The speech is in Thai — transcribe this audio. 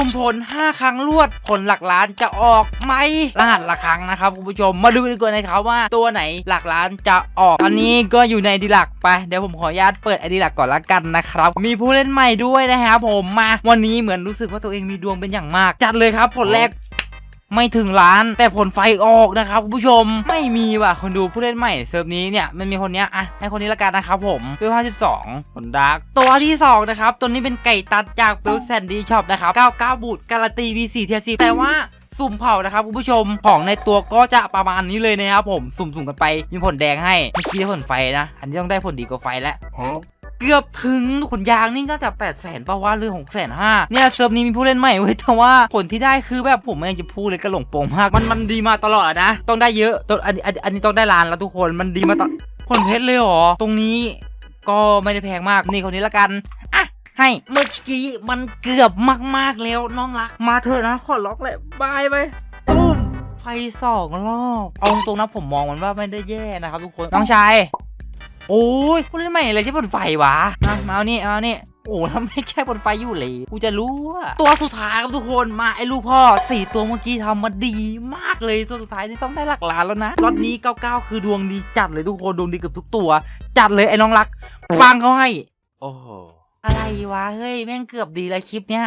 สุ่มผล 5 ครั้งรวด ผลหลักล้านจะออกไหมรหัสละครั้งนะครับคุณผู้ชมมาดูกันดีกว่านะครับว่าตัวไหนหลักล้านจะออก ตอนนี้ก็อยู่ในดีหลักไป เดี๋ยวผมขออนุญาตเปิดไอดีหลักก่อนละกันนะครับ มีผู้เล่นใหม่ด้วยนะครับผมมาวันนี้เหมือนรู้สึกว่าตัวเองมีดวงเป็นอย่างมาก จัดเลยครับผลแรก ไม่ถึงล้าน แต่ผลไฟออกนะครับคุณผู้ชมไม่มีว่ะคนดูผู้เล่นใหม่เซิร์ฟนี้เนี่ยมันมีคนเนี้ยอะให้คนนี้ละกันนะครับผมเวล52ผลดักตัวที่สองนะครับตัวนี้เป็นไก่ตัดจากเบลแซนดี้ช็อปนะครับ99บูทการันตี V4 เทีย10แต่ว่าสุ่มเผานะครับคุณผู้ชมของในตัวก็จะประมาณนี้เลยนะครับผมสุ่มๆกันไปมีผลแดงให้เมื่อกี้ได้ผลไฟนะ อันนี้ต้องได้ผลดีกว่าไฟแล้ว เกือบถึงขนยางนี่ก็แต่แปดแสนป่าวว่าหรือหกแสนห้าเนี่ยเซิร์ฟนี้มีผู้เล่นใหม่เว้ยแต่ว่าผลที่ได้คือแบบผมไม่อยากจะพูดเลยกระหลงโปงมากมันมันดีมาตลอดนะ ต้องได้เยอะต้องอันอันนี้อันนี้ต้องได้ล้านแล้วทุกคนมันดีมาตลอดผลเพชรเลยเหรอตรงนี้ก็ไม่ได้แพงมากนี่คนนี้ละกันอะให้เมื่อกี้มันเกือบมากๆแล้วน้องรัก มาเถอะนะขอล็อกเลยบายไปตุ้มไฟสองรอบเอาตรงนะผมมองมันว่าไม่ได้แย่นะครับทุกคนน้องชาย โอ้ยผู้เล่นใหม่เลยใช่บนไฟวะมามาเอานี่เอานี่โอ้ทำไมแค่บนไฟอยู่เลย กูจะรู้อะตัวสุดท้ายครับทุกคนมาไอ้ลูกพ่อสี่ตัวเมื่อกี้ทำมาดีมากเลยตัวสุดท้ายนี่ต้องได้หลักล้านแล้วนะรอบนี้ 99 คือดวงดีจัดเลยทุกคนดวงดีเกับทุกตัว จัดเลยไอ้น้องรักปังเขาให้ โอ้โหอะไรวะ เฮ้ย แม่งเกือบดีเลยคลิปเนี้ย